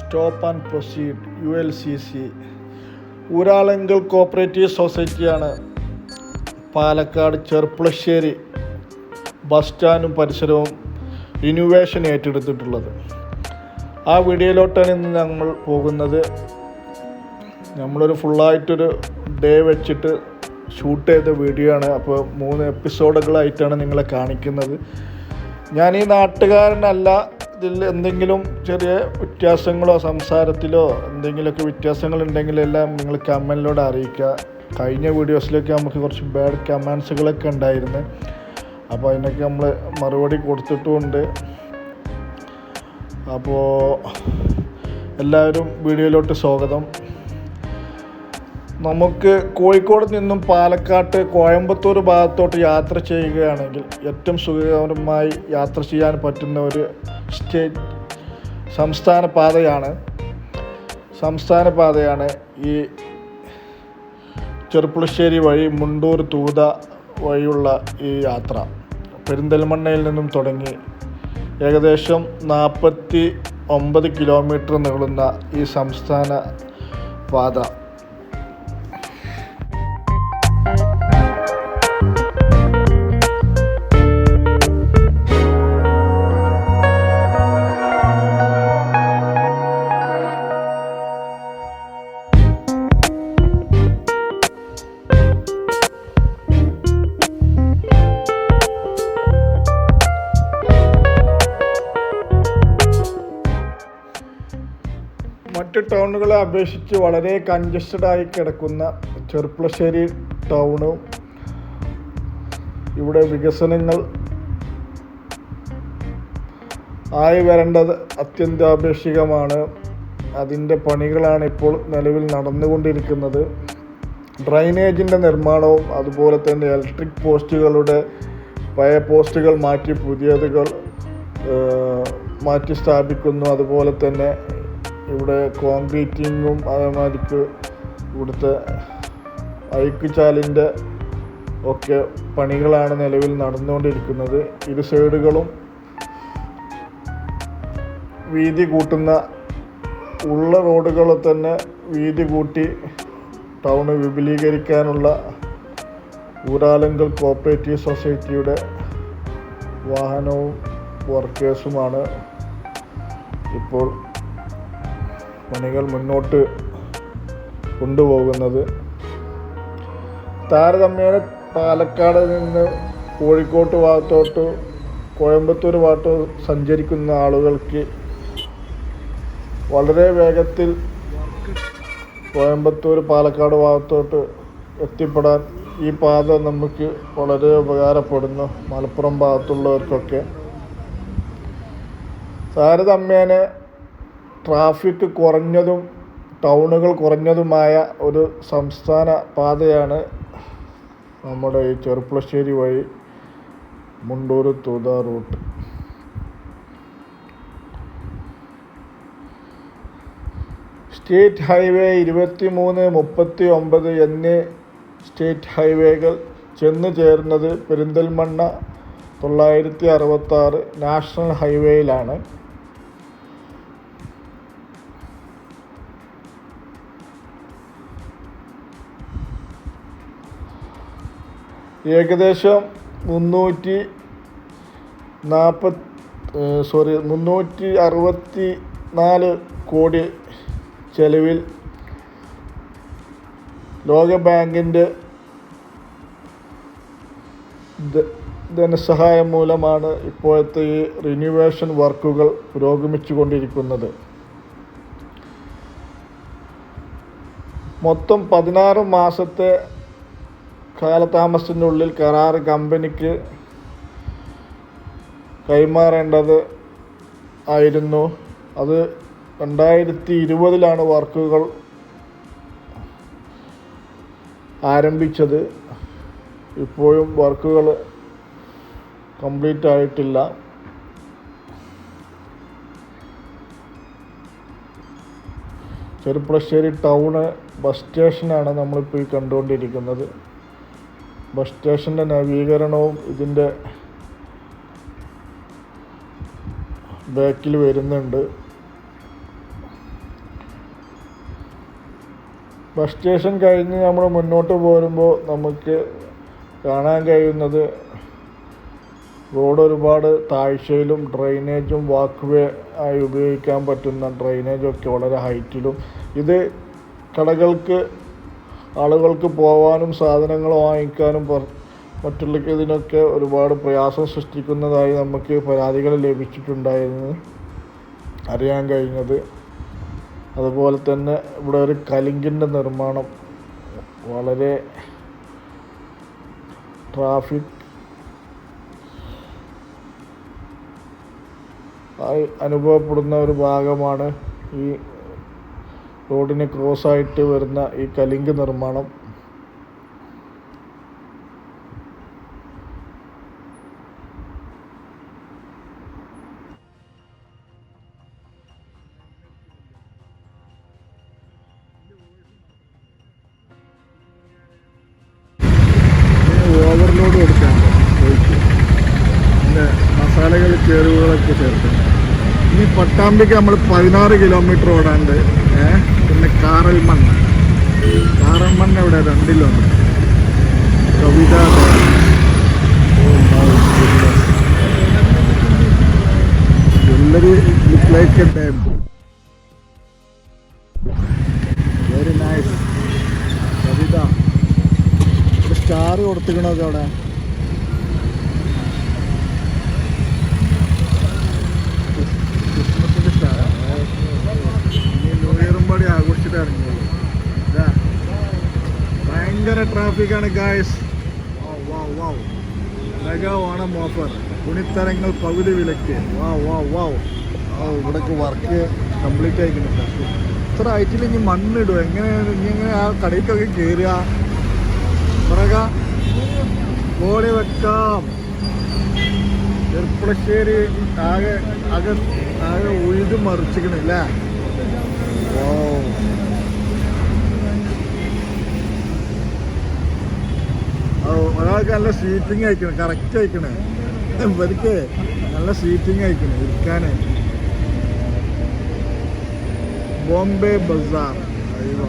Stop and proceed U L C C ഊരാളെങ്കിൽ cooperative സൊസൈറ്റിയാണ് Palakkad Cherpulassery bus സ്റ്റാൻഡും പരിസരവും റിനുവേഷൻ ഏറ്റെടുത്തിട്ടുള്ളത്. ആ വീഡിയോയിലോട്ടാണ് ഇന്ന് ഞങ്ങൾ പോകുന്നത്. നമ്മളൊരു ഫുള്ളായിട്ടൊരു ഡേ വെച്ചിട്ട് ഷൂട്ട് ചെയ്ത വീഡിയോ ആണ് അപ്പോൾ മൂന്ന് എപ്പിസോഡുകളായിട്ടാണ് നിങ്ങളെ കാണിക്കുന്നത്. ഞാൻ ഈ നാട്ടുകാരനല്ല ഇതിൽ എന്തെങ്കിലും ചെറിയ വ്യത്യാസങ്ങളോ സംസാരത്തിലോ എന്തെങ്കിലുമൊക്കെ വ്യത്യാസങ്ങൾ ഉണ്ടെങ്കിലെല്ലാം നിങ്ങൾ കമന്റിലൂടെ അറിയിക്കുക. കഴിഞ്ഞ വീഡിയോസിലൊക്കെ നമുക്ക് കുറച്ച് ബാഡ് കമൻസുകളൊക്കെ ഉണ്ടായിരുന്നു. അപ്പോൾ അതിനൊക്കെ നമ്മൾ മറുപടി കൊടുത്തിട്ടുമുണ്ട്. അപ്പോൾ എല്ലാവരും വീഡിയോയിലോട്ട് സ്വാഗതം. നമുക്ക് കോഴിക്കോട് നിന്നും പാലക്കാട്ട് കോയമ്പത്തൂർ ഭാഗത്തോട്ട് യാത്ര ചെയ്യുകയാണെങ്കിൽ ഏറ്റവും സുഖകരമായി യാത്ര ചെയ്യാൻ പറ്റുന്ന ഒരു സ്റ്റേറ്റ് സംസ്ഥാന പാതയാണ് സംസ്ഥാന പാതയാണ് ഈ ചെറുപ്പുളശ്ശേരി വഴി മുണ്ടൂർ തൂത വഴിയുള്ള ഈ യാത്ര. പെരിന്തൽമണ്ണയിൽ നിന്നും തുടങ്ങി ഏകദേശം നാൽപ്പത്തി ഒമ്പത് കിലോമീറ്റർ നീളുന്ന ഈ സംസ്ഥാന പാത. മറ്റ് ടൗണുകളെ അപേക്ഷിച്ച് വളരെ കൺജസ്റ്റഡ് ആയി കിടക്കുന്ന ചെറുപ്പുളശ്ശേരി ടൗണും. ഇവിടെ വികസനങ്ങൾ ആയി വരേണ്ടത് അത്യന്താപേക്ഷികമാണ്. അതിന്റെ പണികളാണ് ഇപ്പോൾ നിലവിൽ നടന്നുകൊണ്ടിരിക്കുന്നത്. ഡ്രൈനേജിന്റെ നിർമ്മാണവും അതുപോലെ തന്നെ ഇലക്ട്രിക് പോസ്റ്റുകളുടെ പഴയ പോസ്റ്റുകൾ മാറ്റി പുതിയതുകൾ മാറ്റി സ്ഥാപിക്കുന്നു. അതുപോലെ തന്നെ ഇവിടെ കോൺക്രീറ്റിങ്ങും അതേമാതിരിക്ക് ഇവിടുത്തെ അഴുക്കുചാലിന്റെ ഒക്കെ പണികളാണ് നിലവിൽ നടന്നുകൊണ്ടിരിക്കുന്നത്. ഇരു സൈഡുകളും വീതി കൂട്ടുന്ന ഉള്ള റോഡുകൾ തന്നെ വീതി കൂട്ടി ടൗണ് വിപുലീകരിക്കാനുള്ള ഊരാലങ്കൽ കോപ്പറേറ്റീവ് സൊസൈറ്റിയുടെ വാഹനവും വർക്കേഴ്സുമാണ് ഇപ്പോൾ പണികൾ മുന്നോട്ട് കൊണ്ടുപോകുന്നത്. താരതമ്യേന പാലക്കാട് നിന്ന് കോഴിക്കോട്ട് ഭാഗത്തോട്ട് കോയമ്പത്തൂർ ഭാഗത്തോ സഞ്ചരിക്കുന്ന ആളുകൾക്ക് വളരെ വേഗത്തിൽ കോയമ്പത്തൂർ പാലക്കാട് ഭാഗത്തോട്ട് എത്തിപ്പെടാൻ ഈ പാത നമുക്ക് വളരെ ഉപകാരപ്പെടുന്നു മലപ്പുറം ഭാഗത്തുള്ളവർക്കൊക്കെ. താരതമ്യേന ട്രാഫിക് കുറഞ്ഞതും ടൗണുകൾ കുറഞ്ഞതുമായ ഒരു സംസ്ഥാന പാതയാണ് നമ്മുടെ ഈ ചെറുപ്പുളശ്ശേരി വഴി Mundur Thootha route. State highway ഇരുപത്തി മൂന്ന് മുപ്പത്തി ഒമ്പത് എന്നീ സ്റ്റേറ്റ് ഹൈവേകൾ ചെന്ന് ചേർന്നത് പെരിന്തൽമണ്ണ തൊള്ളായിരത്തി അറുപത്താറ് നാഷണൽ ഹൈവേയിലാണ്. ഏകദേശം മുന്നൂറ്റി നാൽപ്പത്തി സോറി മുന്നൂറ്റി അറുപത്തി നാല് കോടി ചെലവിൽ ലോക ബാങ്കിന്റെ ധ- ധനസഹായം മൂലമാണ് ഇപ്പോഴത്തെ ഈ റിന്യൂവേഷൻ വർക്കുകൾ പുരോഗമിച്ചു കൊണ്ടിരിക്കുന്നത് മൊത്തം പതിനാറ് മാസത്തെ കാലതാമസത്തിനുള്ളിൽ കരാർ കമ്പനിക്ക് കൈമാറേണ്ടത് ആയിരുന്നു. അത് രണ്ടായിരത്തി ഇരുപതിലാണ് വർക്കുകൾ ആരംഭിച്ചത്. ഇപ്പോഴും വർക്കുകൾ കംപ്ലീറ്റ് ആയിട്ടില്ല ചെറുപ്പുളശ്ശേരി ടൗണ് ബസ് സ്റ്റേഷനാണ് നമ്മളിപ്പോൾ ഈ കണ്ടുകൊണ്ടിരിക്കുന്നത്. ബസ് സ്റ്റേഷന്റെ നവീകരണവും ഇതിന്റെ ബാക്കിൽ വരുന്നുണ്ട്. ബസ് സ്റ്റേഷൻ കഴിഞ്ഞ് നമ്മൾ മുന്നോട്ട് പോരുമ്പോൾ നമുക്ക് കാണാൻ കഴിയുന്നത് റോഡ് ഒരുപാട് താഴ്ചയിലും ഡ്രൈനേജും വാക്ക് വേ ആയി ഉപയോഗിക്കാൻ പറ്റുന്ന ഡ്രൈനേജൊക്കെ വളരെ ഹൈറ്റിലും. ഇത് കടകൾക്ക് ആളുകൾക്ക് പോവാനും സാധനങ്ങൾ വാങ്ങിക്കാനും മറ്റുള്ളവർക്ക് മറ്റുള്ള ഇതിനൊക്കെ ഒരുപാട് പ്രയാസം സൃഷ്ടിക്കുന്നതായി നമുക്ക് പരാതികൾ ലഭിച്ചിട്ടുണ്ടായിരുന്നു. അറിയാൻ കഴിഞ്ഞത്. അതുപോലെ തന്നെ ഇവിടെ ഒരു കലിങ്കിന്റെ നിർമ്മാണം. വളരെ ട്രാഫിക് ആയി അനുഭവപ്പെടുന്ന ഒരു ഭാഗമാണ് ഈ റോഡിന് ക്രോസ് ആയിട്ട് വരുന്ന ഈ കലിങ്ക് നിർമ്മാണം. ഓവർലോഡ് പിന്നെ ചേരുവകളൊക്കെ ചേർത്ത്. ഇനി പട്ടാമ്പിക്ക് നമ്മൾ പതിനാറ് കിലോമീറ്റർ ഓടാണ്ട് ഏ മണ്ണ്. കാറൽ മണ്ണ് ഇവിടെ രണ്ടിലുണ്ട്. Kavitha very nice Kavitha. Star കൊടുത്തിക്കണോ അവിടെ? ഭയങ്കര ട്രാഫിക്കാണ് ഗായ്സ് മെഗാ ഓണം ഓഫർ തുണിത്തരങ്ങൾ പകുതി വിലക്ക്. വാ വാ വാ. ഇവിടേക്ക് വർക്ക് കംപ്ലീറ്റ് ആയിക്കുന്നുണ്ട് ഇത്ര ആയിട്ടില്ല ഇനി മണ്ണിടും എങ്ങനെയാണ് ഇനി എങ്ങനെ ആ കടയിലേക്കൊക്കെ കയറുക പറക. കോടി വെക്കാം. ചെറുപ്പളശ്ശേരി ആകെ ആകെ ആകെ ഉഴുത് മറിച്ചിക്കണില്ല ഒരാൾക്ക് നല്ല സീറ്റിംഗ് അയക്കണം കറക്റ്റ് അയക്കണേ ഇവർക്ക് നല്ല സീറ്റിംഗ് അയക്കണേ ഇരിക്കാനേ. ബോംബെ ബസാർ അയ്യോ.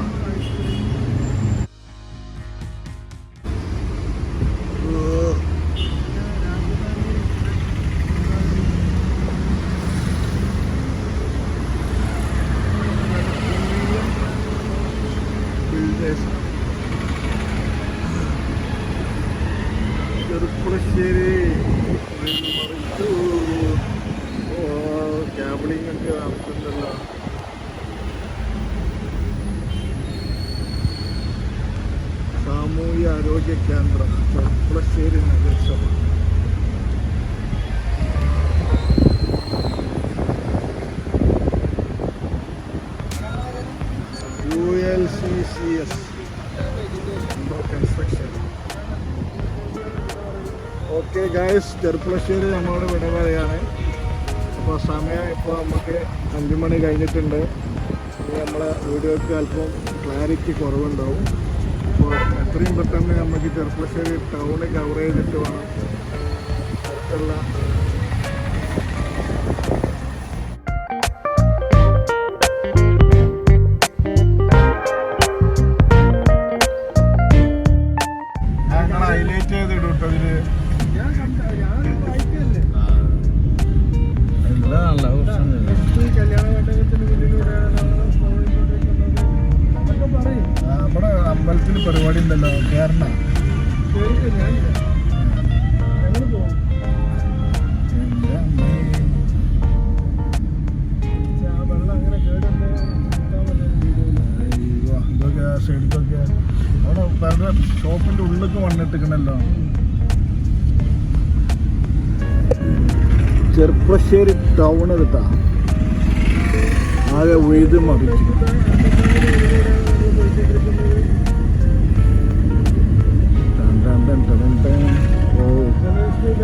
ചെറുപ്പുളശ്ശേരി മറിച്ചു. ക്യാബിളിംഗ് ഒക്കെ നടത്തുന്നുണ്ടല്ലോ സാമൂഹ്യ ആരോഗ്യ കേന്ദ്രം ചെറുപ്പുളശ്ശേരി നഗരസഭ. U L C C S construction okay guys Cherpulassery നമ്മളോട് വിട പറയാണ്. അപ്പോൾ സമയം ഇപ്പോൾ നമുക്ക് അഞ്ച് മണി കഴിഞ്ഞിട്ടുണ്ട്. നമ്മളെ വീഡിയോക്ക് അല്പം ക്ലാരിറ്റി കുറവുണ്ടാവും. അപ്പോൾ എത്രയും പെട്ടെന്ന് നമുക്ക് ചെറുപ്പുളശ്ശേരി ടൗണ് കവർ ചെയ്തിട്ട് വേണം. അടുത്തുള്ള ഉള്ളിലേക്ക് വന്നിട്ടിക്കണല്ലോ ചെറുപ്പശ്ശേരി ടൗൺ എടുത്താ. ആകെ ഉഴുത് മറിച്ചു.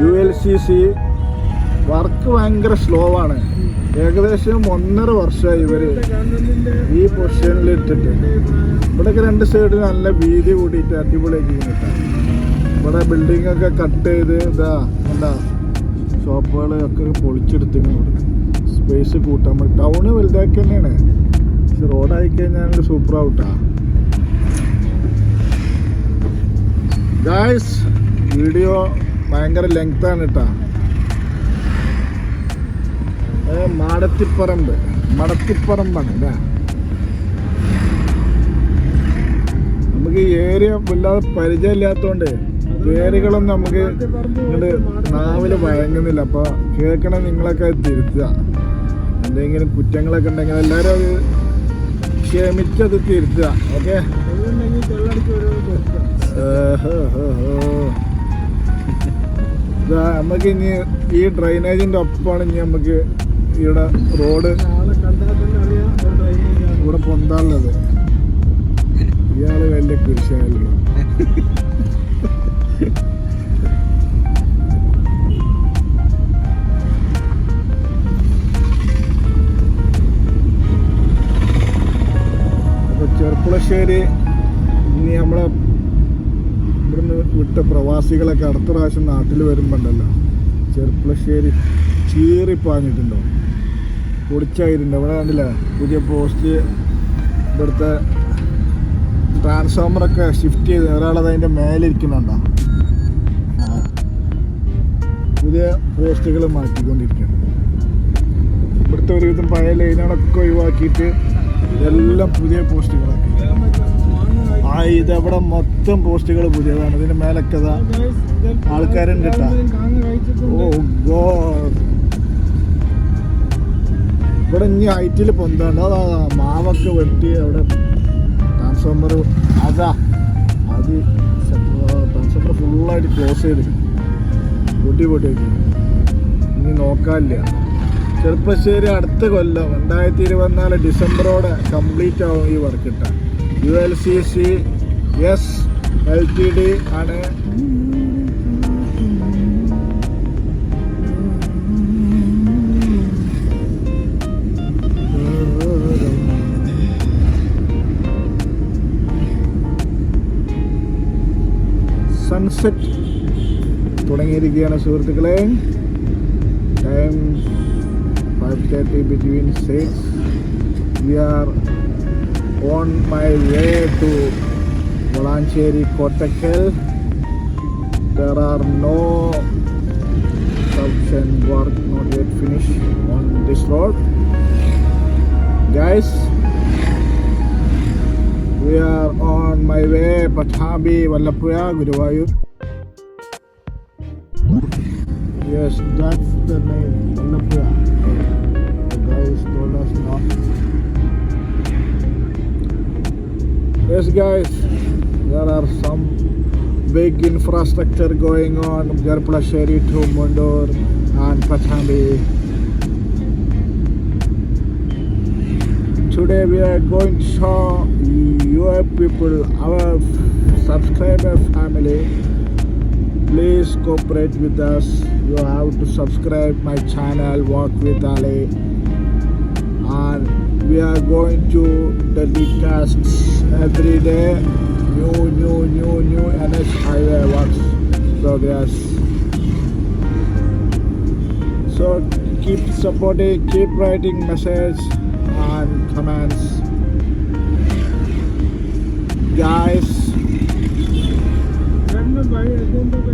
U L C C work ഭയങ്കര സ്ലോ ആണ്. ഏകദേശം ഒന്നര വർഷമായി ഇവർ ഈ പൊസിഷനിൽ ഇട്ടിട്ട്. ഇവിടെയൊക്കെ രണ്ട് സൈഡ് നല്ല വീതി കൂടിയിട്ട് അടിപൊളിയാക്കി കിട്ടാം ഇവിടെ ബിൽഡിങ്ങൊക്കെ കട്ട് ചെയ്ത് ഇതാ എന്താ ഷോപ്പുകളൊക്കെ പൊളിച്ചെടുത്തിന് സ്പേസ് കൂട്ടാൻ പറ്റും ടൗണ് വലുതാക്കി തന്നെയാണ്. പക്ഷെ റോഡായി കഴിഞ്ഞാൽ സൂപ്പർ ഔട്ടാ ഗായ്സ് വീഡിയോ ഭയങ്കര ലെങ്ത്താണ് കേട്ടോ മാടത്തിപ്പറമ്പ്. മടത്തിപ്പറമ്പാണ് അല്ലേ? നമുക്ക് ഈ ഏരിയ വല്ലാതെ പരിചയമില്ലാത്തതുകൊണ്ട് പേരുകളൊന്നും നമുക്ക് ഇങ്ങോട്ട് നാവിൽ വഴങ്ങുന്നില്ല. അപ്പൊ കേൾക്കണ നിങ്ങളൊക്കെ തിരുത്തുക. എന്തെങ്കിലും കുറ്റങ്ങളൊക്കെ ഉണ്ടെങ്കിൽ എല്ലാവരും അത് ക്ഷമിച്ചത് തിരുത്തുക. ഓക്കെ? നമുക്ക് ഇനി ഈ ഡ്രൈനേജിന്റെ ഒപ്പമാണ് ഇനി നമുക്ക് ഇവിടെ റോഡ് ഇവിടെ പൊന്താളത് ഇയാൾ വലിയ കൃഷിയായിരുന്നു ചെറുപ്പുളശ്ശേരി ഇനി നമ്മളെ ഇവിടുന്ന് വിട്ട പ്രവാസികളൊക്കെ അടുത്ത പ്രാവശ്യം നാട്ടിൽ വരുമ്പോണ്ടല്ലോ. ചെർപ്പുളശ്ശേരി ചീറിപ്പാഞ്ഞിട്ടുണ്ടോ? പൊടിച്ചായിട്ടുണ്ട് ഇവിടെ കണ്ടില്ല? പുതിയ പോസ്റ്റ് ഇവിടുത്തെ ട്രാൻസ്ഫോമറൊക്കെ ഷിഫ്റ്റ് ചെയ്ത് ഒരാളത് അതിന്റെ മേലിരിക്കുന്നുണ്ടോ. പുതിയ പോസ്റ്റുകൾ മാറ്റിക്കൊണ്ടിരിക്കുകയാണ്. ഇവിടുത്തെ ഒരുവിധം പഴയ ലൈനുകളൊക്കെ ഒഴിവാക്കിയിട്ട് എല്ലാം പുതിയ പോസ്റ്റുകളാക്കി ആ ഇതവിടെ മൊത്തം പോസ്റ്റുകൾ പുതിയതാണ്. ഇതിന്റെ മേലൊക്കെ ആൾക്കാരുണ്ട് ട്ടാ. ഓ ഗോഡ് ഇവിടെ ഇനി ഹൈറ്റിൽ പൊന്താണ്ട്. അതാ മാവൊക്കെ വെട്ടി അവിടെ ട്രാൻസ്ഫോമർ അതാ. അത് ട്രാൻസ്ഫോമർ ഫുള്ളായിട്ട് ക്ലോസ് ചെയ്ത്. പൊട്ടി പൊട്ടി. ഇനി നോക്കാനില്ല. ചെറുപ്പശ്ശേരി അടുത്ത കൊല്ലം രണ്ടായിരത്തി ഇരുപത്തിനാല് ഡിസംബറോടെ കംപ്ലീറ്റ് ആവും ഈ വർക്ക് ഇട്ട. U L C C S L T D ആണ്. സൺസെറ്റ് തുടങ്ങിയിരിക്കുകയാണ് സുഹൃത്തുക്കളെ time five thirty between six we are on my way to Valanchery Kottakkal there are no construction work not yet finished on this road guys we are on my way pathabi vallappuya guruvayur yes that's the name vallappuya the guys told us not. Yes guys there are some big infrastructure going on Jarpalasheri to Mundur and Pathambi. Today we are going to show your people, our subscriber family. Please cooperate with us. You have to subscribe my channel, Walk with Ali. And we are going to telecast every day new, new, new, new NH highway works progress. So keep supporting, keep writing message on commands. Guys. Remember, remember.